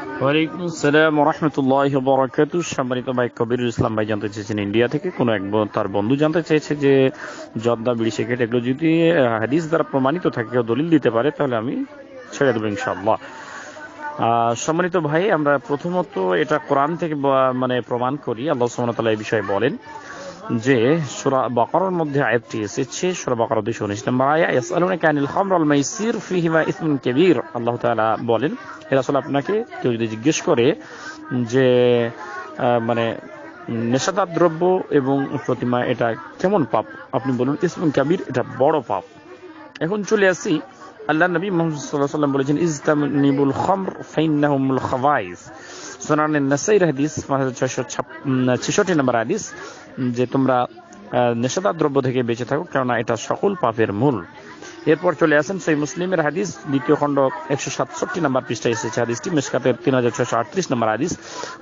ওয়ালাইকুম আসসালাম রহমতুল্লাহ সম্মানিত ভাই কবিরুল ইসলাম ভাই জানতে চেয়েছেন ইন্ডিয়া থেকে। কোনো এক তার বন্ধু জানতে চেয়েছে যে জর্দা বিড়ি এগুলো যদি হাদিস দ্বারা প্রমাণিত থাকে কেউ দলিল দিতে পারে তাহলে আমি ছেড়ে দেবো ইনশাআল্লাহ। আহ, সম্মানিত ভাই আমরা প্রথমত এটা কোরআন থেকে মানে প্রমাণ করি। আল্লাহ ওয়া তাআলা এই বিষয়ে বলেন যে সূরা বাকারার মধ্যে আয়াতটি এসেছে, সূরা বাকারা 219 নম্বর আয়া, ইয়াসআলুনাকা আনিল খামর ওয়াল মাইসির ফীহিমা ইসমুন কাবীর। আল্লাহ তাআলা বলেন, হে রাসূল, আপনাকে কেউ যদি জিজ্ঞেস করে যে মানে নেশাদার দ্রব্য এবং প্রতিমা এটা কেমন পাপ? আপনি বলুন, ইসমুন কাবীর এটা বড় পাপ। এখন চলে আসি আল্লাহ নবী মোহাম্মদ সাল্লাল্লাহু আলাইহি ওয়াসাল্লাম বলেছেন ইজতানিবুল খামর ফাইন্নাহুমুল খাবাইস সুনানের নাসাইর হাদিস 666 নম্বর হাদিস, যে তোমরা নেশাদার দ্রব্য থেকে বেঁচে থাকো, কেননা এটা সকল পাপের মূল। এরপর চলে আসেন সেই মুসলিমের হাদিস, দ্বিতীয় খণ্ড একশো সাতষট্টি নম্বর পৃষ্ঠায় এসেছে হাদিসটি, মেসকাতের তিন হাজার ছশো আটত্রিশ নম্বর হাদিস,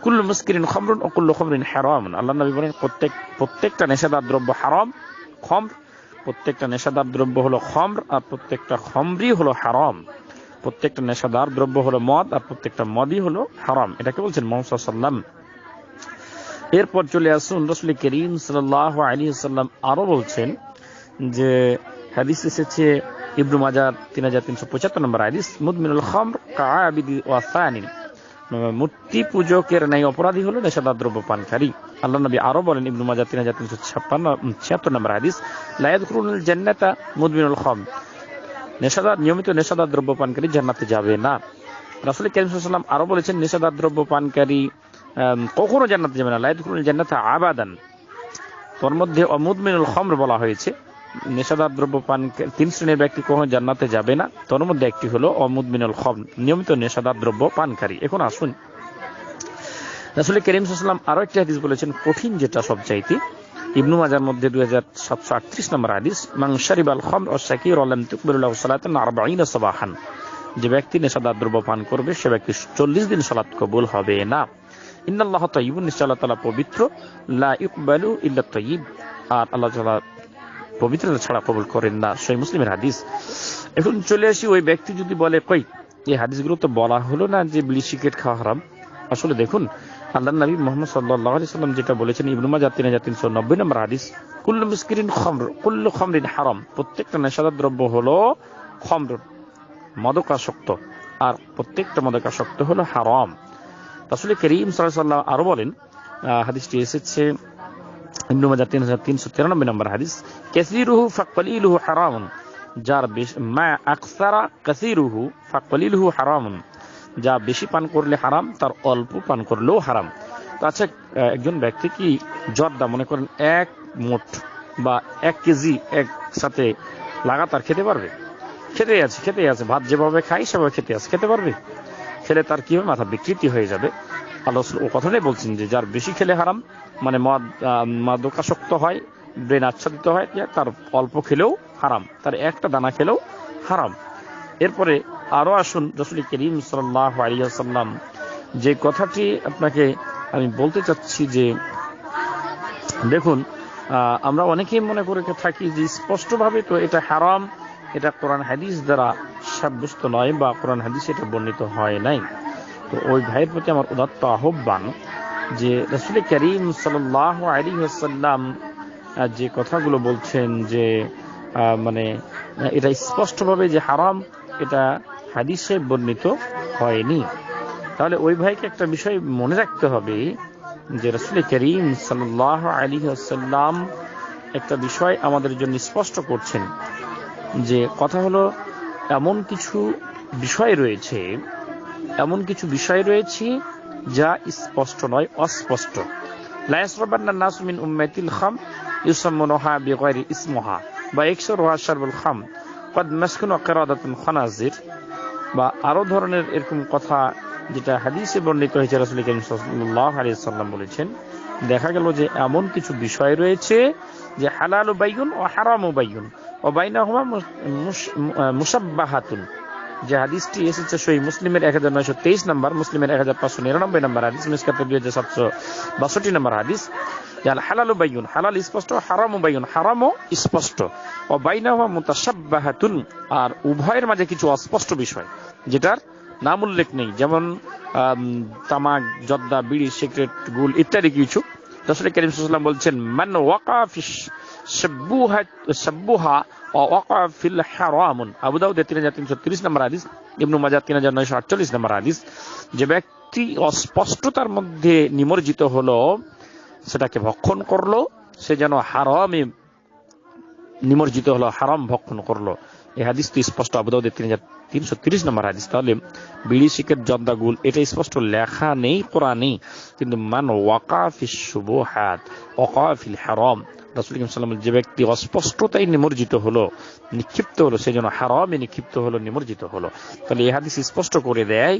কুল্লু মুস্কিরিন খমরুন ও কুল্লু খমরিন হারাম। আল্লাহ নবী বলেন, প্রত্যেক, প্রত্যেকটা নেশাদার দ্রব্য হারাম, খমর প্রত্যেকটা নেশাদার দ্রব্য হলো খমর, আর প্রত্যেকটা খমরি হলো হারাম। প্রত্যেকটা নেশাদার দ্রব্য হলো মদ, আর প্রত্যেকটা মদই হলো হারাম। এটাকে বলছেন মোহাম্মদ এরপর চলে আসুন রসুল করিম সাল্লাহ আলী সাল্লাম আরও বলছেন যে হাদিস এসেছে ইবনু মাজার তিন হাজার তিনশো পঁচাত্তর নম্বর হাদিস, মুদমিনুল খামর কাআবিদি ওয়াসানিন মূর্তি পূজকের ন্যায় অপরাধী হলো নেশাদার দ্রব্য পানকারী। আল্লাহ নবী আরও বলেন, ইবনু মাজার তিন হাজার তিনশো ছাপ্পান্ন ছিয়াত্তর নম্বর হাদিস লায়াদ খুরুল জান্নাতা মুদমিনুল খাম। নেশাদার, নিয়মিত নেশাদার দ্রব্য পানকারী জান্নাতে যাবে না। রাসুল করিম সাল্লাম আরও বলেছেন নেশাদার দ্রব্য পানকারী কখনো জান্নাতে যাবে না। লায়াদ খুরুল জান্নাতা আবাদান। তোর মধ্যে অমুদমিনুল খমর বলা হয়েছে। নেশাদার দ্রব্য পান তিন শ্রেণির ব্যক্তি কখনো জান্নাতে যাবে না। তোর মধ্যে একটি হলো অমুদমিনুল খম। নিয়মিত নেশাদার দ্রব্য পানকারী। এখন আসুন। রাসুল করিম সাল্লাম আরও একটি হাদিস বলেছেন, কঠিন যেটা সব চাইতে ইবনু মাজার মধ্যে দুই হাজার সাতশো আটত্রিশ নম্বর হাদিস মাং শারিব আল খম ও শাকির আলম তুকবরুল্লাহ সালাতান আরবাইন সবাহান। যে ব্যক্তি নেশাদার দ্রব্য পান করবে, সে ব্যক্তি চল্লিশ দিন সালাত কবুল হবে না। ইন্নাল্লাহ তাইবুন নিশ্চয়, আল্লাহ তাআলা পবিত্র। লা ইকবালু ইল্লা তাইয়িব আর আল্লাহ তাআলা পবিত্রতা ছাড়া কবুল করেন না। সেই মুসলিমের হাদিস। এখন চলে আসি, ওই ব্যক্তি যদি বলে, কই, এই হাদিসগুলো তো বলা হলো না যে বিড়ি সিগারেট খাওয়া হারাম? আসলে দেখুন আল্লাহ নবী মোহাম্মদ সাল্লাল্লাহু আলাইহি সাল্লাম যেটা বলেছেন, ইবনু মাজাহ 3390 নম্বর হাদিস, কুল্লু মুসকিরিন খামর, কুল্লু খমরিন হারাম। প্রত্যেকটা নেশাদার দ্রব্য হলো খমর, মদকাসক্ত। আর প্রত্যেকটা মদকাসক্ত হলো হারাম। আসলে করিম সাল্লাম আরও বলেন হাদিসটি এসেছে ইবনু মাজাহ 3393 নম্বর হাদিস, কাসীরুহু ফাকলিলুহু হারামুন। যার মা আকসারা কাসীরুহু ফাকলিলুহু হারামুন। যা বেশি পান করলে হারাম, তার অল্প পান করলেও হারাম। আচ্ছা একজন ব্যক্তি কি জর্দা মনে করেন এক মোট বা এক কেজি একসাথে লাগাতার খেতে পারবে? খেতে আছে খেতে আছে। ভাত যেভাবে খাই সেভাবে খেতে আছে। খেতে পারবে? খেলে তার কি হবে মাথা বিকৃতি হয়ে যাবে। আল্লাহ কথাটাই বলছেন যে যার বেশি খেলে হারাম মানে মদ মাদকাসক্ত হয়, ব্রেন আচ্ছাদিত হয় তার অল্প খেলেও হারাম, তার একটা দানা খেলেও হারাম। এরপরে আরও আসুন রসুল করিম সাল্লাহ আলিয়াল্লাম যে কথাটি আপনাকে আমি বলতে চাচ্ছি যে, দেখুন আমরা অনেকেই মনে করে থাকি যে স্পষ্টভাবে তো এটা হারাম, এটা কোরআন হাদিস দ্বারা সাব্যস্ত নয় বা কোরআন হাদিস এটা বর্ণিত হয় নাই। তো ওই ভাইয়ের প্রতি আমার উদাত্ত আহ্বান যে রসুল করিম সাল্লাহ আলী আসাল্লাম যে কথাগুলো বলছেন যে মানে এটা স্পষ্টভাবে যে হারাম, এটা হাদিসে বর্ণিত হয়নি। তাহলে ওই ভাইকে একটা বিষয় মনে রাখতে হবে যে রসুল করিম সাল্লাহ আলী আসাল্লাম একটা বিষয় আমাদের জন্য স্পষ্ট করছেন যে কথা হলো এমন কিছু বিষয় রয়েছে এমন কিছু বিষয় রয়েছে যা স্পষ্ট নয়, অস্পষ্ট। নাসমিন খাম বা বা আরও ধরনের এরকম কথা যেটা হাদিসে বর্ণিত হয়েছে সাল্লাম বলেছেন, দেখা গেল যে এমন কিছু বিষয় রয়েছে যে হালাল বাইগুন ও হারাম বাইগুন ও বাইনাহুমা মুসাব্বাহাতুন যে হাদিসটি এসেছে সই মুসলিমের এক হাজার নয়শো তেইশ নম্বর, মুসলিমের এক হাজার পাঁচশো নিরানব্বই নম্বর হাদিস মিসকাতে দুই হাজার সাতশো বাষট্টি নম্বর হাদিস। যে আল হালালু বাইয়ুন, হালাল স্পষ্ট, হারামু বাইয়ুন, হারামও স্পষ্ট। ও বাইনাহুমা মুতাসাব্বাহাতুন আর উভয়ের মাঝে কিছু অস্পষ্ট বিষয়, যেটার নাম উল্লেখ নেই। যেমন তামাক, জর্দা, বিড়ি, সিগারেট, গুল ইত্যাদি কিছু। রসুল করিম সাল্লাম বলছেন, মান ওয়াকা ফিস সাব্বুহা সাব্বুহা ওয়াকা ফিল হারামুন আবু দাউদ 3330 নম্বর হাদিস, ইবনু মাজাহ 3948 নম্বর হাদিস। যে ব্যক্তি অস্পষ্টতার মধ্যে নিমজ্জিত হলো, সেটাকে ভক্ষণ করল, সে যেন হারামে নিমজ্জিত হলো, হারাম ভক্ষণ করল। এই হাদিস তো স্পষ্ট আবুদাউদের তিন হাজার তিনশো তিরিশ নম্বর হাদিস। তাহলে বিড়ি শিকের জর্দা গুল এটা স্পষ্ট লেখা নেই, কোরআনেই। কিন্তু মান ওয়াকাফিস শুবহাত ওয়াকাফিল হারাম। রাসুল সাল্লাম যে ব্যক্তি অস্পষ্টতাই নিমজ্জিত হলো, নিক্ষিপ্ত হলো, সেই জন্য হারামে নিক্ষিপ্ত হলো, নিমজ্জিত হলো। তাহলে এই হাদিস স্পষ্ট করে দেয়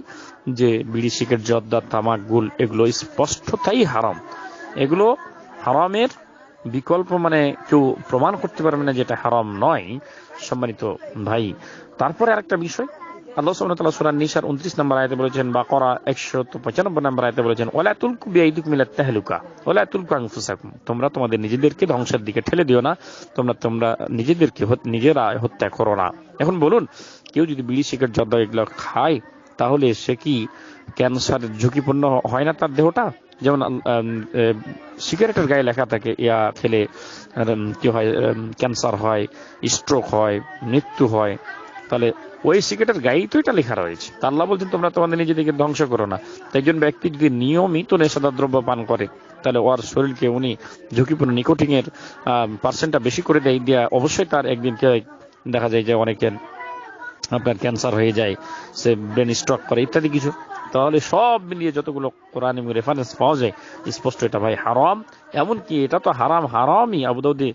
যে বিড়ি শিকের জর্দা, তামাক, গুল, এগুলো স্পষ্টতাই হারাম। এগুলো হারামের বিকল্প মানে কেউ প্রমাণ করতে পারবে না যেটা হারাম নয়, সম্মানিত ভাই। তারপরে আরেকটা বিষয়, আল্লাহ সুবহানাহু সূরা নিসার 29 নম্বর আয়াতে বলেছেন, বাকারা 195 নম্বর আয়াতে বলেছেন, ওয়ালা তুলকু বিআইদিকুম ইলা তাহলুকা, ওয়ালা তুলকু আনফুসাকুম। তোমরা তোমাদের নিজেদেরকে ধ্বংসের দিকে ঠেলে দিও না, তোমরা তোমরা নিজেদেরকে নিজেরা হত্যা করো না। এখন বলুন, কেউ যদি বিড়ি সিগারেট জর্দা এগুলো খায়, তাহলে সে কি ক্যান্সারের ঝুঁকিপূর্ণ হয় না তার দেহটা? যেমন সিগারেটের গায়ে লেখা থাকে ইয়া উম, কি হয় ক্যান্সার হয় স্ট্রোক হয় মৃত্যু হয় তাহলে ওই সিগারেটের গায়েই তো এটা লেখা রয়েছে। তা আল্লাহ বলছেন তোমরা তোমাদের নিজেদেরকে ধ্বংস করো না। একজন ব্যক্তি যদি নিয়মিত নেশাদার দ্রব্য পান করে তাহলে ওর শরীরকে উনি ঝুঁকিপূর্ণ নিকোটিং এর পার্সেন্টটা বেশি করে দেয় দিয়া অবশ্যই তার একদিন দেখা যায় যে অনেকের আপনার ক্যান্সার হয়ে যায় সে ব্রেন স্ট্রোক করে ইত্যাদি কিছু। তাহলে সব মিলিয়ে যতগুলো কোরআন এবং রেফারেন্স পাওয়া যায়, স্পষ্ট এটা ভাই হারাম। এমনকি এটা তো হারাম, হারামই। আবুদৌদি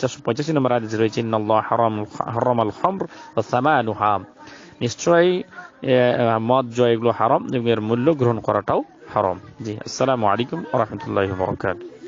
চারশো পঁচাশি নম্বর আদেশ রয়েছে হারাম হারাম আল খামর ওয়া সামানুহা। নিশ্চয়ই মদ, জয় এগুলো হারাম এবং এর মূল্য গ্রহণ করাটাও হারাম। জি, আসসালামু আলাইকুম রহমতুল্লাহ বারাকাতুহু।